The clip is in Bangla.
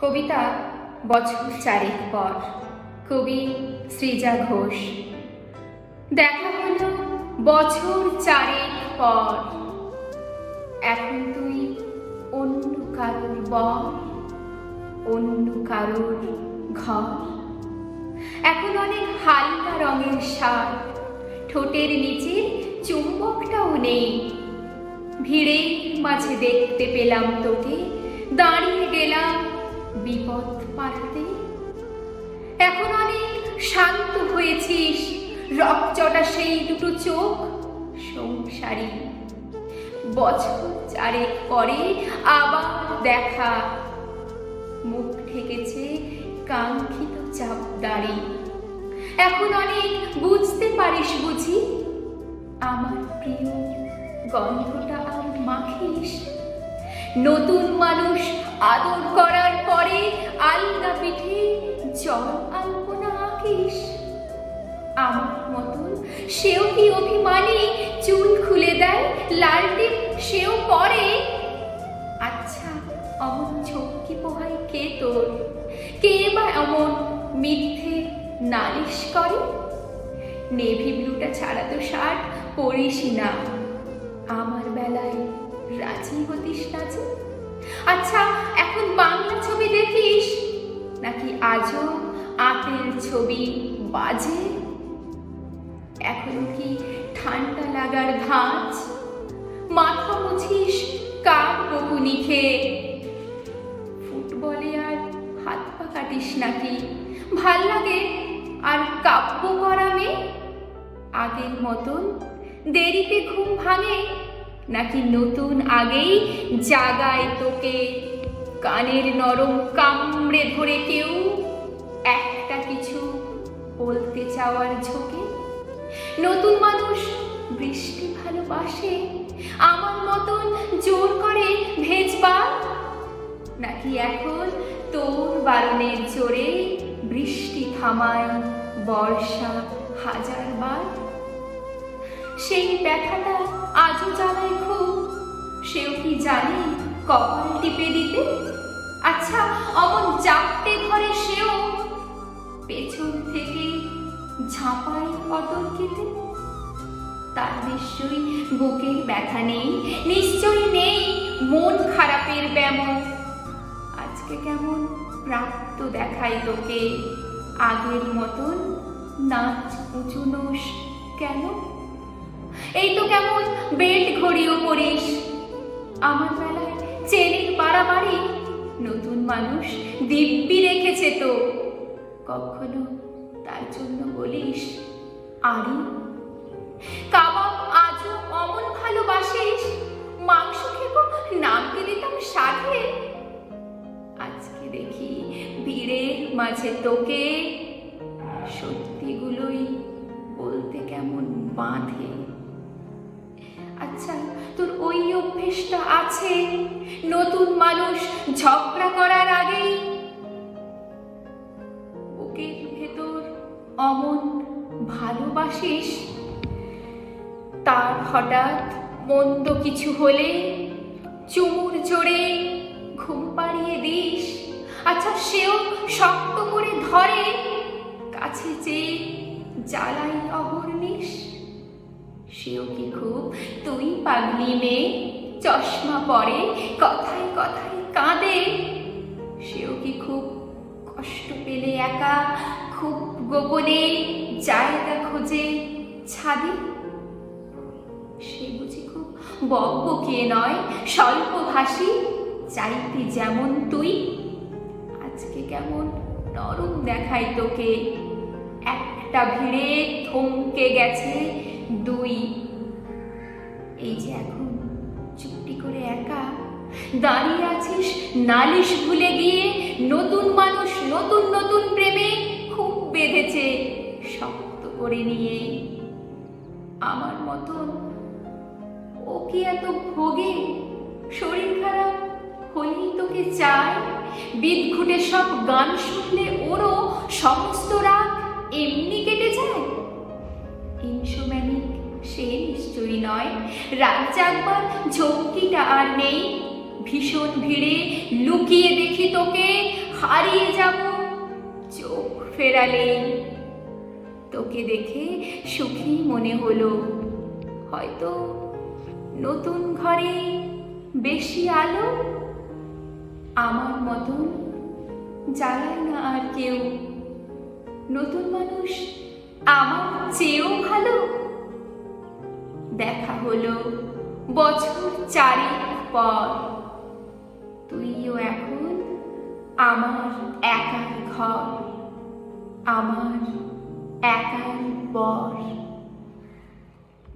কবিতা বছর চারেক পর। কবি সৃজা ঘোষ। দেখা হলো বছর চারেক পর। এখন তুই অন্য কারোর বর, অন্য কারোর ঘর। এখন অনেক হালকা রঙের শার্ট ঠোঁটের নিচে চুম্বকটাও নেই। ভিড়ের মাঝে দেখতে পেলাম তোকে, দাঁড়িয়ে গেলাম বিপদ পাঠাতে এখন অনেক শান্ত হয়েছিস রকচটা সেই দুটো চোখ সংসারী। বছর চারেক পরে আবার দেখা। মুখ ঠেকেছে কাঙ্ক্ষিত চাপ দাড়ি এখন অনেক বুঝতে পারিস বুঝি, আমার প্রিয় গন্ধটা আর মাখিস নতুন মানুষ আদর করার পরে আলগা পিঠে জল আলপনা আঁকিস। আমার মতন সেও কি অভিমানে চুল খুলে দেয় লালটিপ সেও পরে। আচ্ছা অমন ঝক্কি পোহাই কে তোর? কে বা এমন মিথ্যে নালিশ করে? নেভি ব্লুটা ছাড়া তো শার্ট পরিসই না। হতিস না আচ্ছা এখন বাংলা ছবি দেখিস? নাকি আজও আতের ছবি বাজে? এখন কি ঠান্ডা লাগার ধাঁচ মাথা মুছিস কার বকুনি খেয়ে ফুটবলে আর হাত পা কাটিস নাকি? ভালো লাগে আর কাব্য করা আগের মতন দেরিতে ঘুম ভাঙে নাকি নতুন আগেই জাগায় তোকে কানের নরম কামড়ে ধরে কেউ একটা কিছু বলতে চাওয়ার ঝোঁকে? নতুন মানুষ বৃষ্টি ভালোবাসে, আমার মতন জোর করে ভেজবার? নাকি এখন তোর বারণের জোরে বৃষ্টি থামায় বর্ষা হাজারবার? সেই ব্যথাটা আজও জ্বালায় খুব। সেও কি জানে কপাল টিপে দিতে আচ্ছা অমন চাপটে ঘরে সেও পেছন থেকে ঝাঁপাই অতর্কিতে তার নিশ্চয়ই বুকের ব্যথা নেই, নিশ্চয়ই নেই মন খারাপের ব্যামো আজকে কেমন প্রাপ্ত দেখাই তোকে, আগের মতন নাচ উঁচু কেন? এই তো কেমন বেল্ট ঘড়িও পরিস। আমার বেলায় চেনের বাড়াবাড়ি নতুন মানুষ দিব্যি রেখেছে তো। কখনো তার জন্য বলিস, আরি, কাবাব আজও অমন ভালোবাসিস, মাংস খেকো নামকে দিতাম সাথে আজকে দেখি ভিড়ের মাঝে তোকে সত্যিগুলোই বলতে কেমন বাঁধে। অভ্যেসটা আছে? নতুন মানুষ ঝগড়া করার আগেই বুকের ভেতর অমন ভালোবাসিস? তার হঠাৎ মন্দ কিছু হলে চুমুর জোরে ঘুম পাড়িয়ে দিস। আচ্ছা সেও শক্ত করে ধরে কাছে চেয়ে জ্বালাই অহর্নিশ সেও কি খুব তুই পাগলি মেয়ে? চশমা পরে, কথায় কথায় কাঁদে। সেও কি খুব কষ্ট পেলে একা, খুব গোপনে জায়গা খোঁজে ছাদে? সে বুঝি খুব বকবকে নয় স্বল্প স্বল্পভাষী, চাইতে যেমন তুই। আজকে কেমন নরম দেখাই তোকে। একটা ভিড়ে থমকে গেছে দুই। এই যে এখন চুপটি করে একা দাঁড়িয়ে আছিস নালিশ ভুলে গিয়ে নতুন মানুষ নতুন নতুন প্রেমে খুব বেঁধেছে শক্ত করে নিয়ে। আমার মতন ও কি এত ভোগে? শরীর খারাপ হলেই তোকে চায় বিদঘুটে সব গান শুনলে ওরও সমস্ত রাত এমনি কেটে যায়। সে নিশ্চয়ই নয়। রাত জাগবার ঝক্কিটা আর নেই। ভীষণ ভিড়ে লুকিয়ে দেখি তোকে। হারিয়ে যাব। চোখ ফেরালে। তোকে দেখে সুখী মনে হলো। হয়তো নতুন ঘরে বেশি আলো আমার মতন জ্বালায় না আর কেউ। নতুন মানুষ আমার চেয়েও ভালো। দেখা হলো বছর চারেক পর। তুইও এখন আমার একার ঘর আমার একার বর।